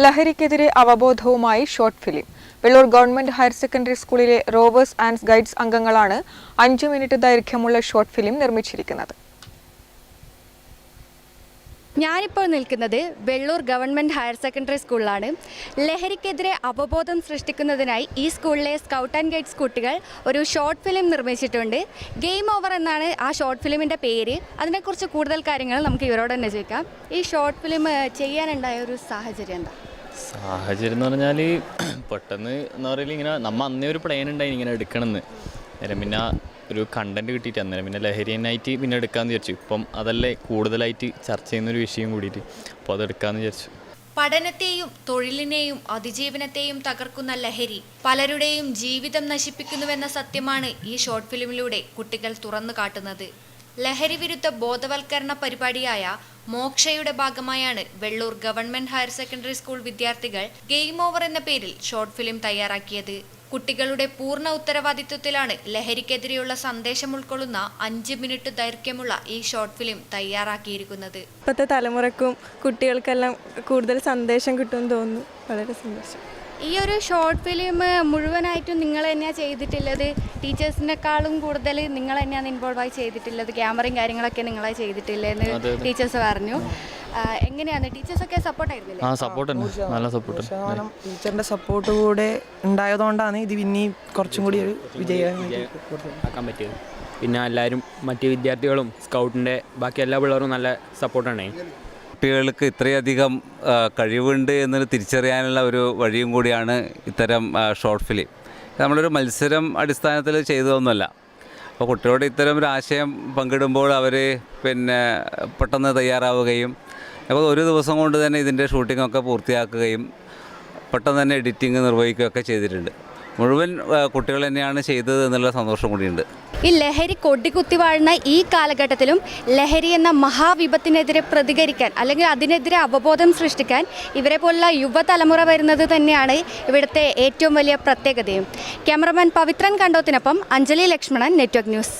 ലഹരിക്കെതിരെ അവബോധവുമായി short film. Vellur government higher secondary സ്കൂളിലെ rovers and guides അംഗങ്ങളാണ് അഞ്ചു മിനിറ്റ് ദൈർഘ്യമുള്ള ഷോർട്ട് ഫിലിം നിർമ്മിച്ചിരിക്കുന്നത്. ഞാനിപ്പോൾ നിൽക്കുന്നത് വെള്ളൂർ ഗവൺമെന്റ് ഹയർ സെക്കൻഡറി സ്കൂളിലാണ്. ലഹരിക്കെതിരെ അവബോധം സൃഷ്ടിക്കുന്നതിനായി ഈ സ്കൂളിലെ സ്കൗട്ട് ആൻഡ് ഗൈഡ്സ് കുട്ടികൾ ഒരു ഷോർട്ട് ഫിലിം നിർമ്മിച്ചിട്ടുണ്ട്. ഗെയിം ഓവർ എന്നാണ് ആ ഷോർട്ട് ഫിലിമിന്റെ പേര്. അതിനെക്കുറിച്ച് കൂടുതൽ കാര്യങ്ങൾ നമുക്ക് ഇവരോട് തന്നെ ചോദിക്കാം. ഈ ഷോർട്ട് ഫിലിം ചെയ്യാനുണ്ടായ ഒരു സാഹചര്യം എന്താ? സാഹചര്യം എന്ന് പറഞ്ഞാൽ പെട്ടെന്ന് എന്താ പറയുക ഇങ്ങനെ നമ്മൾ അന്നേ ഒരു പ്ലാൻ ഉണ്ടായി ഇങ്ങനെ എടുക്കണമെന്ന് പിന്നെ ഒരു കണ്ടന്റ് കിട്ടിയിട്ട് അന്നേരം പിന്നെ ലഹരി തന്നെയായിട്ട് പിന്നെ എടുക്കാന്ന് വിചാരിച്ചു. ഇപ്പം അതല്ലേ കൂടുതലായിട്ട് ചർച്ച ചെയ്യുന്ന ഒരു വിഷയം കൂടിയിട്ട്. അപ്പോൾ അതെടുക്കാന്ന് വിചാരിച്ചു. പഠനത്തെയും തൊഴിലിനെയും അതിജീവനത്തെയും തകർക്കുന്ന ലഹരി പലരുടെയും ജീവിതം നശിപ്പിക്കുന്നുവെന്ന സത്യമാണ് ഈ ഷോർട്ട് ഫിലിമിലൂടെ കുട്ടികൾ തുറന്നു കാട്ടുന്നത്. ലഹരി വിരുദ്ധ ബോധവൽക്കരണ പരിപാടിയായ മോക്ഷയുടെ ഭാഗമായാണ് Vellur government higher secondary school വിദ്യാർത്ഥികൾ ഗെയിം ഓവർ എന്ന പേരിൽ ഷോർട്ട് ഫിലിം തയ്യാറാക്കിയത്. കുട്ടികളുടെ പൂർണ ഉത്തരവാദിത്വത്തിലാണ് ലഹരിക്കെതിരെയുള്ള സന്ദേശം ഉൾക്കൊള്ളുന്ന അഞ്ച് മിനിറ്റ് ദൈർഘ്യമുള്ള ഈ ഷോർട്ട് ഫിലിം തയ്യാറാക്കിയിരിക്കുന്നത്. ഇപ്പോഴത്തെ തലമുറക്കും കുട്ടികൾക്കെല്ലാം കൂടുതൽ സന്ദേശം കിട്ടുമെന്ന് തോന്നുന്നു. വളരെ സന്തോഷം. ഈ ഒരു ഷോർട്ട് ഫിലിം മുഴുവനായിട്ടും നിങ്ങൾ തന്നെയാണ് ചെയ്തിട്ടുള്ളത്? ടീച്ചേഴ്സിനെക്കാളും കൂടുതൽ നിങ്ങൾ തന്നെയാണ് ഇൻവോൾവ് ആയി ചെയ്തിട്ടുള്ളത്? ക്യാമറയും കാര്യങ്ങളൊക്കെ നിങ്ങളായി ചെയ്തിട്ടില്ലെന്ന്. ടീച്ചേഴ്സ് പറഞ്ഞു. എങ്ങനെയാണ്? ടീച്ചേഴ്സൊക്കെ സപ്പോർട്ട് ആയിരുന്നില്ലേ? ആ സപ്പോർട്ട് ഉണ്ട് നല്ല സപ്പോർട്ട് ശതമാനം ടീച്ചറിന്റെ സപ്പോർട്ട് കൂടെ ഉണ്ടായതുകൊണ്ടാണ് ഇത് പിന്നെ കുറച്ചും കൂടി ഒരു വിജയം ആക്കാൻ പറ്റിയത്. പിന്നെ എല്ലാവരും മറ്റ് വിദ്യാർത്ഥികളും സ്കൗട്ടിന്റെ ബാക്കി എല്ലാ പിള്ളേരും നല്ല സപ്പോർട്ടാണ് കുട്ടികൾക്ക് ഇത്രയധികം കഴിവുണ്ട് എന്നൊരു തിരിച്ചറിയാനുള്ള ഒരു വഴിയും കൂടിയാണ് ഇത്തരം ഷോർട്ട് ഫിലിം നമ്മളൊരു മത്സരം അടിസ്ഥാനത്തിൽ ചെയ്തതൊന്നുമല്ല. അപ്പോൾ കുട്ടികളോട് ഇത്തരം ഒരു ആശയം പങ്കിടുമ്പോൾ അവർ പിന്നെ പെട്ടെന്ന് തയ്യാറാവുകയും അപ്പോൾ ഒരു ദിവസം കൊണ്ട് തന്നെ ഇതിന്റെ ഷൂട്ടിങ്ങൊക്കെ പൂർത്തിയാക്കുകയും പെട്ടെന്ന് തന്നെ എഡിറ്റിംഗ് നിർവഹിക്കുകയൊക്കെ ചെയ്തിട്ടുണ്ട്. മുഴുവൻ കുട്ടികൾ തന്നെയാണ് ചെയ്തത് എന്നുള്ള സന്തോഷം കൂടിയുണ്ട്. ഈ ലഹരി കൊടികുത്തി വാഴുന്ന ഈ കാലഘട്ടത്തിലും ലഹരി എന്ന മഹാവിപത്തിനെതിരെ പ്രതികരിക്കാൻ അല്ലെങ്കിൽ അതിനെതിരെ അവബോധം സൃഷ്ടിക്കാൻ ഇവരെ പോലുള്ള യുവതലമുറ വരുന്നത് തന്നെയാണ് ഇവിടുത്തെ ഏറ്റവും വലിയ പ്രത്യേകതയും. ക്യാമറമാൻ പവിത്രൻ കണ്ടോത്തിനൊപ്പം അഞ്ജലി ലക്ഷ്മണൻ നെറ്റ്വർക്ക് ന്യൂസ്.